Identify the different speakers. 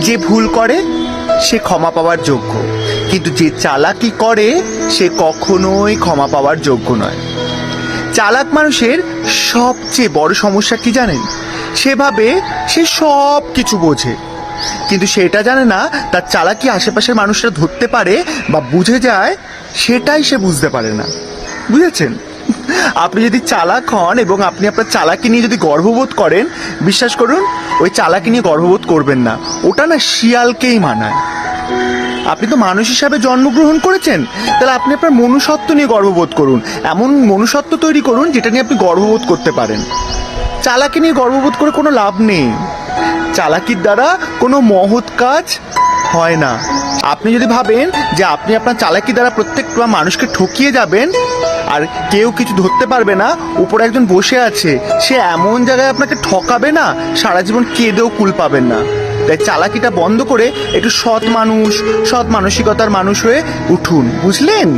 Speaker 1: যে ভুল করে, সে ক্ষমা পাওয়ার যোগ্য। কিন্তু যে চালাকি করে, সে কখনোই ক্ষমা পাওয়ার যোগ্য নয়। চালাক মানুষের সবচেয়ে বড় সমস্যা কি জানেন? সেভাবে সে সব কিছু বোঝে। কিন্তু সেটা জানে না, তার চালাকি আশেপাশের মানুষরা ধরতে পারে বা বুঝে যায়, সেটাই সে বুঝতে পারে না। বুঝেছেন? আপনি যদি চালাক হন এবং আপনি আপনার চালাকি নিয়ে যদি গর্ববোধ করেন, বিশ্বাস করুন, ওই চালাকি নিয়ে গর্ববোধ করবেন না। ওটা না শিয়ালকেই মানায়। আপনি তো মানুষ হিসাবে জন্মগ্রহণ করেছেন, তাহলে আপনি আপনার মনুষ্যত্ব নিয়ে গর্ববোধ করুন। এমন মনুষ্যত্ব তৈরি করুন যেটা নিয়ে আপনি গর্ববোধ করতে পারেন। চালাকি নিয়ে গর্ববোধ করে কোনো লাভ নেই। চালাকির দ্বারা কোনো মহৎ কাজ হয় না। আপনি যদি ভাবেন যে আপনি আপনার চালাকি দ্বারা প্রত্যেকটা মানুষকে ঠকিয়ে যাবেন, আর কেউ কিছু ধরতে পারবে না, উপরে একজন বসে আছে, সে এমন জায়গায় আপনাকে ঠকাবে না, সারা জীবন কেঁদেও কুল পাবেন না। তাই চালাকিটা বন্ধ করে একটু সৎ মানুষ, সৎ মানসিকতার মানুষ হয়ে উঠুন, বুঝলেন?